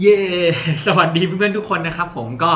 เย้สวัสดีเพื่อนๆทุกคนนะครับ ผมก็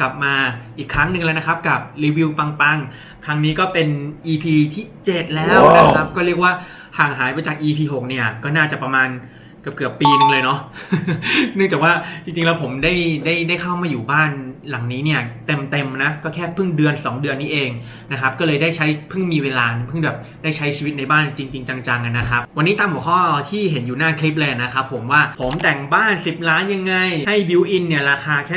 กลับมาอีกครั้งหนึ่งแล้วนะครับ กับรีวิวปังๆ ครั้งนี้ก็เป็น EP ที่ 7 แล้วนะครับ ก็เรียกว่าห่างหายไปจาก EP 6 เนี่ย ก็น่าจะประมาณ เกือบเกือบปีนึงเลยเนาะ เนื่องจากว่าจริงๆแล้วผมได้ได้ได้เข้ามาอยู่บ้านหลังนี้เนี่ยเต็มๆนะก็แค่เพิ่งเดือน 2 เดือนนี้เองนะครับก็เลยได้ใช้เพิ่งมีเวลาเพิ่งแบบได้ใช้ชีวิตในบ้านจริง ๆ จังๆกันนะครับวันนี้ตามหัวข้อที่เห็นอยู่หน้าคลิปเลยนะครับผมว่าผมแต่งบ้าน 10 ล้านยังไง ให้บิวอินเนี่ยราคาแค่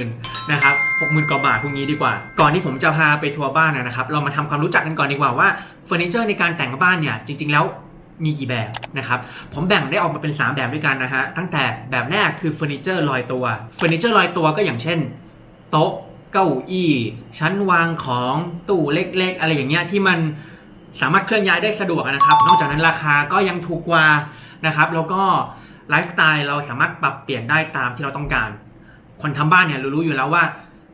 60,000นะครับ60,000กว่าบาทพวกนี้ดีกว่า ก่อนที่ผมจะพาไปทัวร์บ้านนะครับเรามาทำความรู้จักกันก่อนดีกว่าว่าเฟอร์นิเจอร์ในการแต่งบ้านเนี่ยจริง ๆแล้ว มีกี่แบบนะครับ ผมแบ่งได้ออกมาเป็น 3 แบบด้วยกันนะฮะ ตั้งแต่แบบแรกคือเฟอร์นิเจอร์ลอยตัว เฟอร์นิเจอร์ลอยตัวก็อย่างเช่น โต๊ะ เก้าอี้ ชั้นวางของตู้เล็กๆ อะไรอย่างเงี้ยที่มันสามารถเคลื่อนย้ายได้สะดวกนะครับ นอกจากนั้นราคาก็ยังถูกกว่านะครับ แล้วก็ไลฟ์สไตล์เราสามารถปรับเปลี่ยนได้ตามที่เราต้องการ คนทำบ้านเนี่ยรู้ๆอยู่แล้วว่า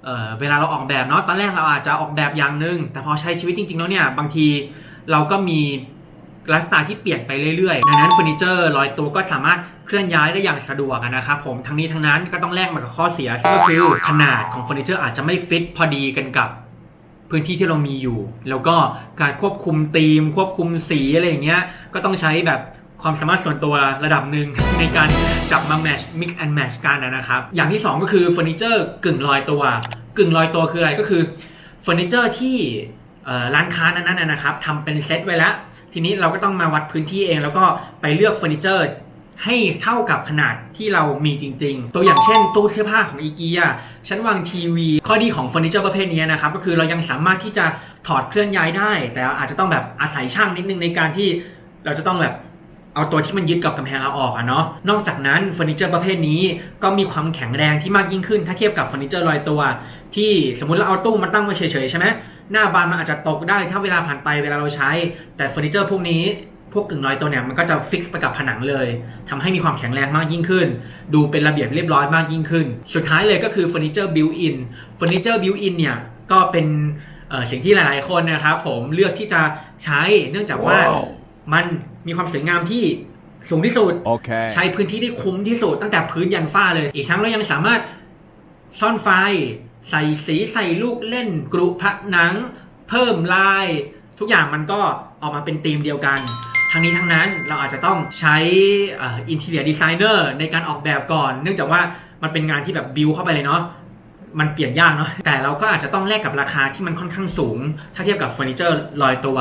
เเวลาเราออกแบบเนาะ ตอนแรกเราอาจจะออกแบบอย่างหนึ่งแต่พอใช้ชีวิตจริงๆแล้วเนี่ย บางทีเราก็มี ลฟ์สไตล์ที่เปลี่ยนไปเรื่อยๆ ดังนั้นเฟอร์นิเจอร์ลอยตัวก็สามารถเคลื่อนย้ายได้อย่างสะดวกนะครับผมทั้งนี้ทั้งนั้นก็ต้องแลกมากับข้อเสียซึ่งก็คือขนาดของเฟอร์นิเจอร์อาจจะไม่ฟิตพอดีกันกับพื้นที่ที่เรามีอยู่ แล้วก็การควบคุมธีม ควบคุมสีอะไรอย่างเงี้ยก็ต้องใช้แบบความสามารถส่วนตัวระดับหนึ่งในการจับมาแมช mix and match กันนะครับ อย่างที่สองก็คือเฟอร์นิเจอร์กึ่งลอยตัว กึ่งลอยตัวคืออะไรก็คือเฟอร์นิเจอร์ที่ร้านค้านั้นๆนะนะครับทำเป็นเซตไว้แล้ว ทีนี้เราก็ต้องมาวัดพื้นที่เอง แล้วก็ไปเลือกเฟอร์นิเจอร์ให้เท่ากับขนาดที่เรามีจริง ๆ ตัวอย่างเช่น ตู้เสื้อผ้าของอีเกียชั้นวางทีวี ข้อดีของเฟอร์นิเจอร์ประเภทนี้นะครับ ก็คือเรายังสามารถที่จะถอดเคลื่อนย้ายได้ แต่อาจจะต้องแบบอาศัยช่างนิดนึงในการที่เราจะต้องแบบเอาตัวที่มันยึดกับกำแพงเราออกอะเนาะ นอกจากนั้นเฟอร์นิเจอร์ประเภทนี้ก็มีความแข็งแรงที่มากยิ่งขึ้น ถ้าเทียบกับเฟอร์นิเจอร์ลอยตัว ที่สมมติเราเอาตู้มาตั้งไว้เฉยๆใช่ไหม หน้าบานมันอาจจะตกได้ถ้าเวลาผ่านไปเวลาเราใช้ แต่เฟอร์นิเจอร์พวกนี้พวกกึ่งลอยตัวเนี่ยมันก็จะฟิกซ์ไปกับผนังเลยทำให้มีความแข็งแรงมากยิ่งขึ้น ดูเป็นระเบียบเรียบร้อยมากยิ่งขึ้น สุดท้ายเลยก็คือเฟอร์นิเจอร์บิวอินเฟอร์นิเจอร์บิวอินเนี่ยก็เป็นเอ่อสิ่งที่หลาย ๆ คนนะครับผมเลือกที่จะใช้เนื่องจากว่า Wow. มันมีความสวยงามที่สูงที่สุด Okay. ใช้พื้นที่ได้คุ้มที่สุดตั้งแต่พื้นยันฝ้าเลย อีกทั้งเรายังสามารถซ่อนไฟ ใส่สีใส่ลูกเล่น กรุผนัง เพิ่มลาย ทุกอย่างมันก็ออกมาเป็นธีมเดียวกัน ทั้งนี้ทั้งนั้นเราอาจจะต้องใช้อินเท i รียดีไซเนอร์ในการออกแบบก่อน เนื่องจากว่ามันเป็นงานที่แบบบิวเข้าไปเลยเนาะมันเปลี่ยนยากเนาะแต่เราก็อาจจะต้องแลกกับราคาที่มันค่อนข้างสูง ถ้าเทียบกับเฟอร์นิเจอร์ลอยตัว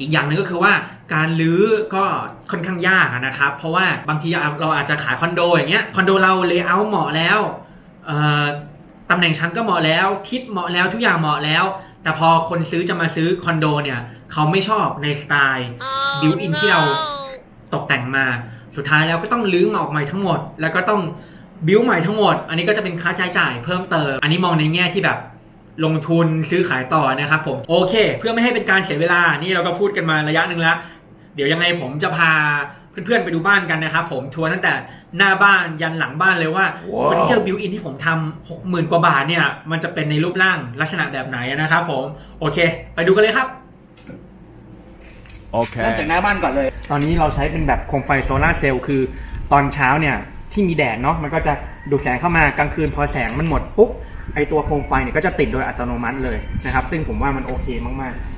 อีกอย่างหนึ่งก็คือว่าการรื้อก็ค่อนข้างยากนะครับ เพราะว่าบางทีเราอาจจะขายคอนโดอย่างเงี้ยคอนโดเราเลเยอร์เหมาะแล้วเอ่อ ตำแหน่งชั้นก็เหมาะแล้วทิศเหมาะแล้วทุกอย่างเหมาะแล้ว แต่พอคนซื้อจะมาซื้อคอนโดเนี่ย เขาไม่ชอบในสไตล์บิวอินที่เราตกแต่งมา สุดท้ายแล้วก็ต้องรื้อมาออกใหม่ทั้งหมด แล้วก็ต้องบิวใหม่ทั้งหมด อันนี้ก็จะเป็นค่าใช้จ่ายเพิ่มเติม อันนี้มองในแง่ที่แบบลงทุนซื้อขายต่อนะครับผมโอเค เพื่อไม่ให้เป็นการเสียเวลานี่เราก็พูดกันมาระยะหนึ่งแล้ว เดี๋ยวยังไงผมจะพา เพื่อนๆไปดูบ้านกันนะครับผมทัวร์ตั้งแต่หน้าบ้านยันหลังบ้านเลยว่าว้าวเฟอร์นิเจอร์บิวอินที่ผมทำหกหมื่นกว่าบาทเนี่ย มันจะเป็นในรูปร่างลักษณะแบบไหนนะครับผมโอเค ไปดูกันเลยครับเริ่มจาก Okay. หน้าบ้านก่อนเลย ตอนนี้เราใช้เป็นแบบโคมไฟโซลาร์เซลล์คือตอนเช้าเนี่ยที่มีแดดเนาะมันก็จะดูดแสงเข้ามากลางคืนพอแสงมันหมดปุ๊บไอตัวโคมไฟเนี่ยก็จะติดโดยอัตโนมัติเลยนะครับ ซึ่งผมว่ามันโอเคมากๆ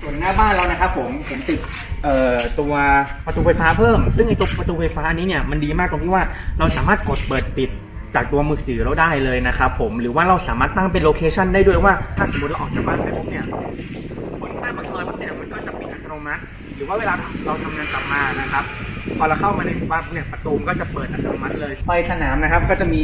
ส่วนหน้าบ้านเรานะครับผมผมติดเอ่อตัวประตูไฟฟ้าเพิ่ม ซึ่งไอตัวประตูไฟฟ้านี้เนี่ยมันดีมากตรงที่ว่าเราสามารถกดเปิดปิดจากตัวมือถือเราได้เลยนะครับผมหรือว่าเราสามารถตั้งเป็นโลเคชันได้ด้วยว่าถ้าสมมติเราออกจากบ้านไปปุ๊บเนี่ยบนหน้าปากซอยปุ๊บเนี่ยมันก็จะปิดอัตโนมัติ หรือว่าเวลาเราทำงานกลับมานะครับพอเราเข้ามาในหมู่บ้านเนี่ยประตูมันก็จะเปิดอัตโนมัติเลย ไฟสนามนะครับก็จะมี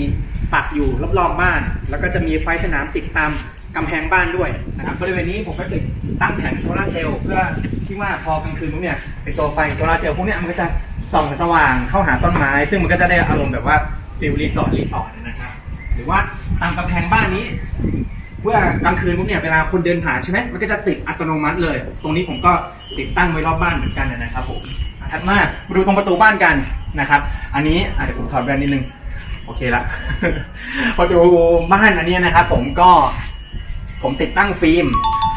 ปักอยู่รอบๆบ้าน แล้วก็จะมีไฟสนามติดตาม กำแพงบ้านด้วยนะครับบริเวณนี้ผมก็ติดตั้งแผงโซลาร์เซลล์เพื่อที่ว่าพอกลางคืนปุ๊บเนี่ยไอตัวไฟโซลาร์เซลล์พวกเนี้ยมันก็จะส่องสว่างเข้าหาต้นไม้ ซึ่งมันก็จะได้อารมณ์แบบว่าฟิลรีสอร์ทรีสอร์ทนะครับหรือว่าตามกำแพงบ้านนี้เมื่อกลางคืนปุ๊บเนี่ยเวลาคนเดินผ่านใช่ไหมมันก็จะติดอัตโนมัติเลย ตรงนี้ผมก็ติดตั้งไว้รอบบ้านเหมือนกันนะครับผมถัดมามาดูตรงประตูบ้านกันนะครับ อันนี้เดี๋ยวผมถอดแว่นนิดนึงโอเคละประตูบ้านอันนี้นะครับผมก็ ผมติดตั้งฟิล์ม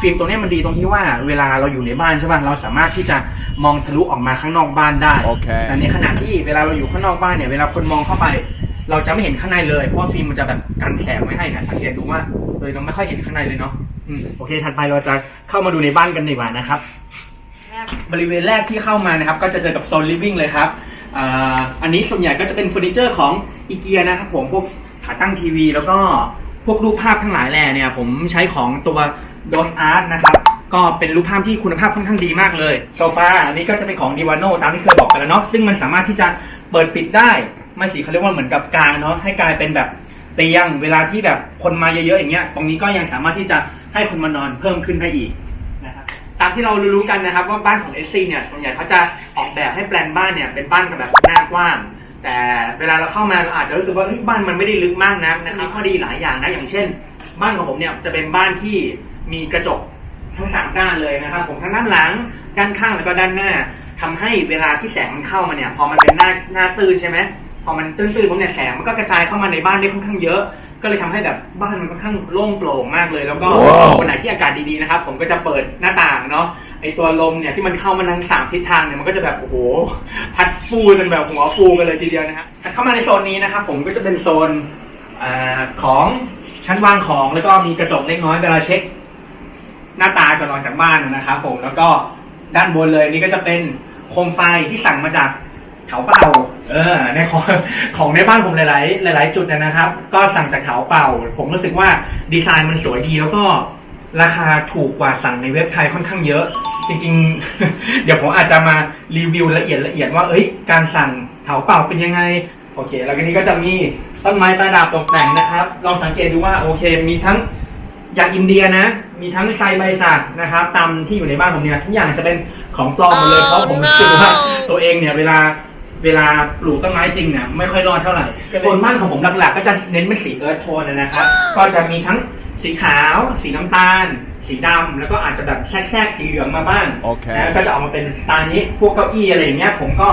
ฟิล์มตรงเนี้ยมันดีตรงที่ว่าเวลาเราอยู่ในบ้านใช่ป่ะเราสามารถที่จะมองทะลุออกมาข้างนอกบ้านได้โอเคแต่ในขณะที่เวลาเราอยู่ข้างนอกบ้านเนี่ยเวลาคนมองเข้าไป เราจะไม่เห็นข้างในเลยเพราะว่าฟิล์มมันจะแบบกันแสงไว้ให้นะสังเกตดูว่าเลยเราไม่ค่อยเห็นข้างในเลยเนาะอืมโอเคถัดไปเราจะเข้ามาดูในบ้านกันดีกว่านะครับ บริเวณแรกที่เข้ามานะครับ ก็จะเจอกับโซนลิฟวิ่งเลยครับอ่าอันนี้ส่วนใหญ่ก็จะเป็นเฟอร์นิเจอร์ของอีเกียนะครับผมพวกขาตั้งทีวีแล้วก็ พวกรูปภาพทั้งหลายแหล่เนี่ย ผมใช้ของตัว d o s Art นะครับ ก็เป็นรูปภาพที่คุณภาพค่อนข้างดีมากเลยโซฟาอันนี้ก็จะเป็นของ d i v a n o ตามที่เคยบอกไปแล้วเนาะซึ่งมันสามารถที่จะเปิดปิดได้ ไม่สิเขาเรียกว่าเหมือนกับกลางเนาะให้กลายเป็นแบบเตียงเวลาที่แบบคนมาเยอะๆอย่างเงี้ยตรงนี้ก็ยังสามารถที่จะให้คนมานอนเพิ่มขึ้นได้อีกนะครับตามที่เรารู้ๆกันนะครับว่าบ้านของ SC เนี่ยส่วนใหญ่เขาจะออกแบบให้แปลนบ้านเนี่ยเป็นบ้านกับแบบหน้ากว้าง แต่เวลาเราเข้ามาเราอาจจะรู้สึกว่าเฮ้ยบ้านมันไม่ได้ลึกมากนักนะครับมีข้อดีหลายอย่างนะอย่างเช่น บ้านของผมเนี่ยจะเป็นบ้านที่มีกระจกทั้งสามด้านเลยนะครับ ผมทั้งด้านหลังด้านข้างแล้วก็ด้านหน้าทำให้เวลาที่แสงมันเข้ามาเนี่ย พอมันเป็นหน้าหน้าตื้นใช่ไหมพอมันตื้นๆปุ๊บเนี่ยแสงมันก็กระจายเข้ามาในบ้านได้ค่อนข้างเยอะ ก็เลยทำให้แบบบ้านมันค่อนข้างโล่งโปร่งมากเลย แล้วก็ว้าววันไหนที่อากาศดีๆนะครับ ผมก็จะเปิดหน้าต่างเนาะ ไอตัวลมเนี่ยที่มันเข้ามาทางสามทิศทางเนี่ยมันก็จะแบบโอ้โหพัดฟูจนแบบหัวฟูกันเลยทีเดียวนะฮะถัดเข้ามาในโซนนี้นะครับผมก็จะเป็นโซนอของชั้นวางของแล้วก็มีกระจกเล็กน้อยเวลาเช็ค หน้าตาก่อนออกจากบ้านนะครับผมแล้วก็ด้านบนเลยนี่ก็จะเป็นโคมไฟที่สั่งมาจากเถาเป่า เออ ในของของในบ้านผมหลาย ๆ หลาย ๆ จุดนะครับ ก็สั่งจากเถาเป่า ผมรู้สึกว่าดีไซน์มันสวยดีแล้วก็ราคาถูกกว่าสั่งในเว็บไทยค่อนข้างเยอะ จริงๆ เดี๋ยวผมอาจจะมารีวิวละเอียดละเอียดว่า เอ้ย การสั่งเถาเป่าเป็นยังไง โอเค แล้วก็นี้ก็จะมีต้นไม้ประดับตกแต่งนะครับ ลองสังเกตดูว่าโอเค มีทั้งอย่างอินเดียนะ มีทั้งไซใบสักนะครับตามที่อยู่ในบ้านผมเนี่ยทุกอย่างจะเป็นของปลอมหมดเลย เพราะผมรู้สึกว่าตัวเองเนี่ยเวลาเวลาปลูกต้นไม้จริงเนี่ยไม่ค่อยรอดเท่าไหร่โทนบ้านของผมหลักๆ ก็จะเน้นเป็นสีเอิร์ธโทนนะครับ ก็จะมีทั้งสีขาว สีน้ำตาล สีดำแล้วก็อาจจะแบบแทรกๆสีเหลืองมาบ้างโอเค นะก็จะออกมาเป็นสไตล์นี้พวกเก้าอี้อะไรอย่างเงี้ย ผมก็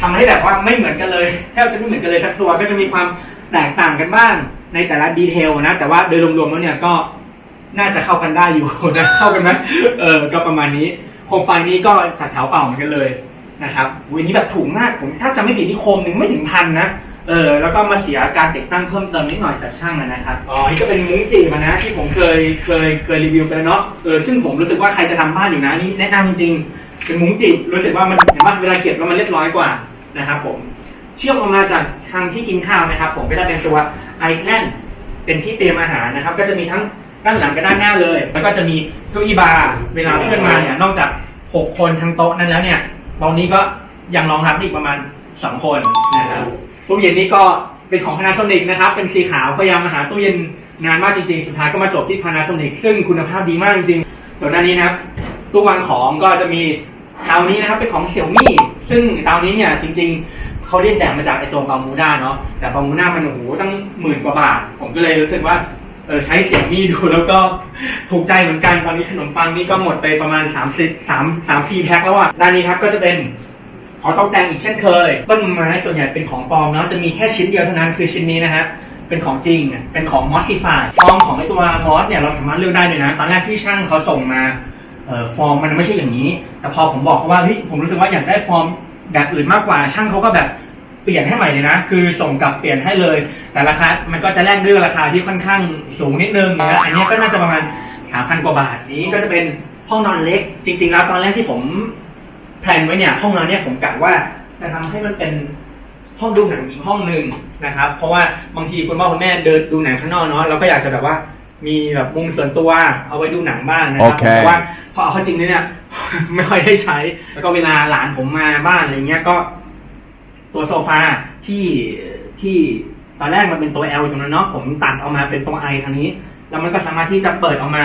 ทำให้แบบว่าไม่เหมือนกันเลยแทบจะไม่เหมือนกันเลยสักตัวก็จะมีความแตกต่างกันบ้างในแต่ละดีเทลนะแต่ว่าโดยรวมๆแล้วเนี่ยก็น่าจะเข้ากันได้อยู่ นะเข้ากันไหมเออก็ประมาณนี้โคมไฟนี้ก็จัดแถวเป่าเหมือนกันเลยนะครับวันนี้แบบถูกมากผมถ้าจะไม่ผิดนี่โคมหนึ่งไม่ถึงพันนะ เออแล้วก็มาเสียการติดตั้งเพิ่มเติมนิดหน่อยจากช่างนะครับอ๋อนี่ก็เป็นมุ้งจีมานะที่ผมเคยเคยเคยรีวิวไปแล้วเนาะเออซึ่งผมรู้สึกว่าใครจะทำบ้านอยู่นะนี่แนะนำจริงๆเป็นมุ้งจีบรู้สึกว่ามันเห็นว่าเวลาเก็บแล้วมันเรียบร้อยกว่านะครับผมเชื่อมออกมาจากทางที่กินข้าวนะครับ ผมก็จะเป็นตัวไอซ์แลนด์เป็นที่เตรียมอาหารนะครับ ก็จะมีทั้งด้านหลังกับด้านหน้าเลย แล้วก็จะมีเก้าอี้บาร์เวลาเพื่อนมาเนี่ยนอกจากหกคนทั้งโต๊ะนั้นแล้วเนี่ยตอนนี้ก็ยังรองรับอีกประมาณสองคนนะครับ ตู้เย็นนี้ก็เป็นของ Panasonic นะครับ เป็นสีขาวพยายามมาหาตู้เย็นนานมากจริงๆ สุดท้ายก็มาจบที่ Panasonic ซึ่งคุณภาพดีมากจริงๆส่วนด้านนี้นะครับ ตู้วางของก็จะมีเตานี้นะครับเป็นของเสี่ยวมี่ซึ่งเตานี้เนี่ยจริง ๆเขาเรียนแบบมาจากไอตัวบามูด้าเนาะแต่บามูด้ามันโอ้โหตั้งหมื่นกว่าบาท ผมก็เลยรู้สึกว่าเออใช้เสี่ยวมี่ดูแล้วก็ถูกใจเหมือนกันตอนนี้ขนมปังนี่ก็หมดไปประมาณ3 0 3 3 4แพ็คแล้วอะด้านนี้ครับก็จะเป็น ขอตกแต่งอีกเช่นเคย ต้นไม้ส่วนใหญ่เป็นของปลอมเนาะจะมีแค่ชิ้นเดียวเท่านั้นคือชิ้นนี้นะฮะเป็นของจริงอะเป็นของมอสซิฟายฟอร์มของไอตัวมอสเนี่ยเราสามารถเลือกได้เลยนะ ตอนแรกที่ช่างเขาส่งมาเอ่อฟอร์มมันไม่ใช่อย่างนี้ แต่พอผมบอกเขาว่าเฮ้ยผมรู้สึกว่าอยากได้ฟอร์มแบบอื่นมากกว่า ช่างเขาก็แบบเปลี่ยนให้ใหม่เลยนะ คือส่งกลับเปลี่ยนให้เลย แต่ราคา มันก็จะแลกด้วยราคาที่ค่อนข้างสูงนิดนึงนะ อันนี้ก็น่าจะประมาณ 3,000 กว่าบาท นี้ก็จะเป็นห้องนอนเล็ก จริง ๆ แล้วตอนแรกที่ผม แพลนไว้เนี่ยห้องนอนเนี่ยผมกะว่าจะทำให้มันเป็นห้องดูหนังอีกห้องหนึ่งนะครับ เพราะว่าบางทีคุณพ่อคุณแม่เดินดูหนังข้างนอกเนาะเราก็อยากจะแบบว่ามีแบบมุมส่วนตัวเอาไว้ดูหนังบ้างนะครัโอเคแต่ว่าพอเอาเข้าจริงเนี่ยไม่ค่อยได้ใช้ แล้วก็เวลาหลานผมมาบ้านอะไรเงี้ยก็ ตัวโซฟาที่ที่ตอนแรกมันเป็นตัว L อยู่ตรงนั้นเนาะผมตัดออกมาเป็นตัว I ทางนี้ แล้วมันก็สามารถที่จะเปิดออกมา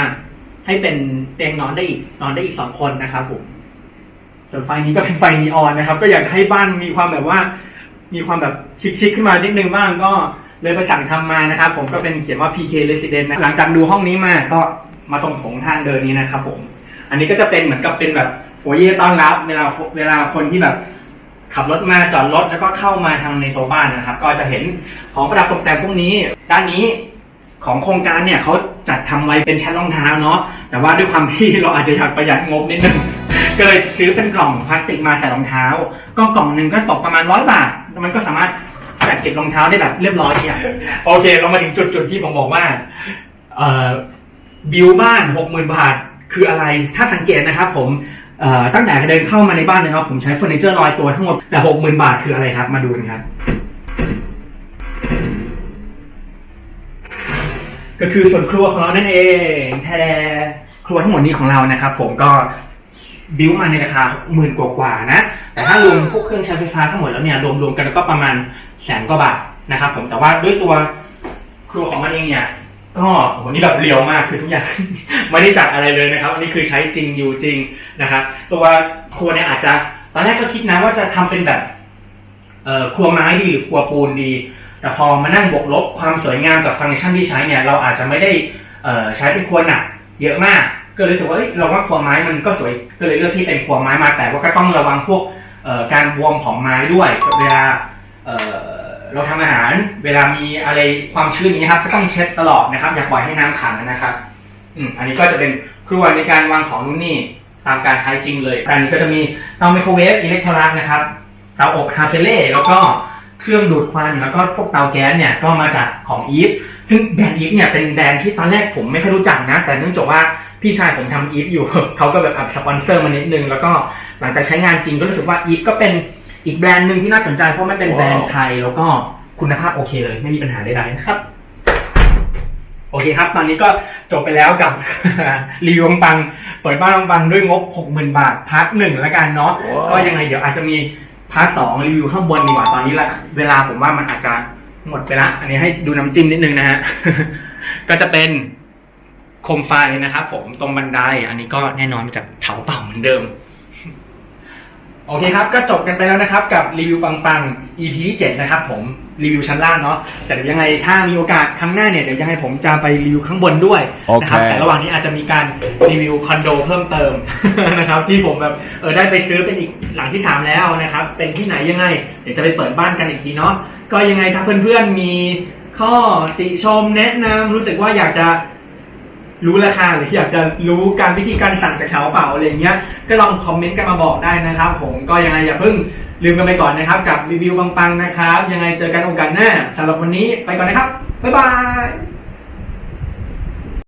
ให้เป็นเตียงนอนได้อีกนอนได้อีกสองคนนะครับผม ส่วนไฟนี้ก็เป็นไฟนีออนนะครับ ก็อยากให้บ้านมีความแบบว่า มีความแบบชิคๆขึ้นมานิดนึงบ้างก็เลยไปสั่งทำมานะครับ ผมก็เป็นเขียนว่า PK Resident นะหลังจากดูห้องนี้มาก็มาตรงโถงทางเดินนี้นะครับผม อันนี้ก็จะเป็นเหมือนกับเป็นแบบหัวเย่ต้อนรับเวลาเวลาคนที่แบบขับรถมาจอดรถแล้วก็เข้ามาทางในตัวบ้านนะครับ ก็จะเห็นของประดับตกแต่งพวกนี้ ด้านนี้ของโครงการเนี่ยเขาจัดทำไว้เป็นชั้นรองเท้าเนาะแต่ว่าด้วยความที่เราอาจจะอยากประหยัดงบนิดนึง ก็เลยซื้อเป็นกล่องพลาสติกมาใส่รองเท้า ก็กล่องหนึ่งก็ตกประมาณร้อยบาท มันก็สามารถจัดเก็บรองเท้าได้แบบเรียบร้อยเนี่ยโอเค เรามาถึงจุดจุดที่ผมบอกว่าเอ่อบิวบ้านหกหมื่นบาทคืออะไร ถ้าสังเกตนะครับผมตั้งแต่เดินเข้ามาในบ้านนะครับผมใช้เฟอร์นิเจอร์ลอยตัวทั้งหมดแต่หกหมื่นบาทคืออะไรครับ มาดูกันครับ ก็คือส่วนครัวของเรานั่นเองแท้ครัวทั้งหมดนี้ของเรานะครับผมก็ บิวมาในราคาหมื่นกว่าๆนะ แต่ถ้ารวมพวกเครื่องใช้ไฟฟ้าทั้งหมดแล้วเนี่ยรวมๆกันก็ประมาณแสนกว่าบาทนะครับผมแต่ว่าด้วยตัวครัวของมันเองเนี่ยก็โอ้โหนี่แบบเรียวมากคือทุกอย่าง ไม่ได้จัดอะไรเลยนะครับ อันนี้คือใช้จริงอยู่จริงนะครับตัวครัวเนี่ยอาจจะตอนแรกก็คิดนะว่าจะทำเป็นแบบเอ่อครัวไม้ดีหรือครัวปูนดี แต่พอมานั่งบวกลบความสวยงามกับฟังก์ชันที่ใช้เนี่ย เราอาจจะไม่ได้ใช้เป็นครัวหนักเยอะมาก ก็เลยรู้สึกว่าเอ้ยเราว่าครัวไม้มันก็สวยก็เลยเลือกที่เป็นครัวไม้มาแต่ว่าก็ต้องระวังพวกเอ่อการบวมของไม้ด้วยเวลาเอ่อเราทำอาหาร เวลามีอะไรความชื้นอย่างนี้ยครับก็ต้องเช็ดตลอดนะครับ อย่าปล่อยให้น้ำขังนะครับอืมอันนี้ก็จะเป็นครัวในการวางของนู่นนี่ตามการใช้จริงเลยอันนี้ก็จะมีเตาไมโครเวฟอิเล็กทรลักส์นะครับเตาอบฮาเฟเล่แล้วก็ เครื่องดูดควันแล้วก็พวกเตาแก๊สเนี่ยก็มาจากของอีฟซึ่งแบรนด์อีฟเนี่ยเป็นแบรนด์ที่ตอนแรกผมไม่ค่อยรู้จักนะ แต่เนื่องจากว่าพี่ชายผมทำอีฟอยู่ เขาก็แบบอับสปอนเซอร์มานิดนึง แล้วก็หลังจากใช้งานจริงก็รู้สึกว่าอีฟก็เป็นอีกแบรนด์หนึ่งที่น่าสนใจเพราะมันเป็นแบรนด์ไทยแล้วก็คุณภาพโอเคเลย ไม่มีปัญหาใดๆนะครับ โอเคครับ ตอนนี้ก็จบไปแล้วกับรีวิวปังๆเปิดบ้านปังๆด้วยงบ 60,000 บาทพาร์ทหนึ่งแล้วกันเนาะก็ยังไงเดี๋ยวอาจจะมี พาร์ทสองรีวิวข้างบนดีกว่าตอนนี้ละเวลาผมว่ามันอาจจะหมดไปละอันนี้ให้ดูน้ำจิ้มนิดนึงนะฮะ ก็จะเป็นโคมไฟนะครับผมตรงบันได อันนี้ก็แน่นอนมาจากเถาเป่าเหมือนเดิม โอเคครับ ก็จบกันไปแล้วนะครับ กับรีวิวปังๆ EP ที่7นะครับผมรีวิวชั้นล่างเนาะแต่เดี๋ยวยังไงถ้ามีโอกาสครั้งหน้าเนี่ยเดี๋ยวยังไงผมจะไปรีวิวข้างบนด้วยนะครับโอเค แต่ระหว่างนี้อาจจะมีการรีวิวคอนโดเพิ่มเติม นะครับที่ผมแบบเออได้ไปซื้อเป็นอีกหลังที่3แล้วนะครับเป็นที่ไหนยังไง เดี๋ยวจะไปเปิดบ้านกันอีกทีเนาะก็ยังไงถ้าเพื่อนๆมีข้อติชมแนะนำรู้สึกว่าอยากจะ รู้ราคาหรืออยากจะรู้การวิธีการสั่งจากแถวเปล่าอะไรเงี้ยก็ลองคอมเมนต์กันมาบอกได้นะครับ ผมก็ยังไงอย่าเพิ่งลืมกันไปก่อนนะครับ กับรีวิวปังๆนะครับ ยังไงเจอกันโอกาสหน้าสำหรับวันนี้ไปก่อนนะครับบ๊ายบาย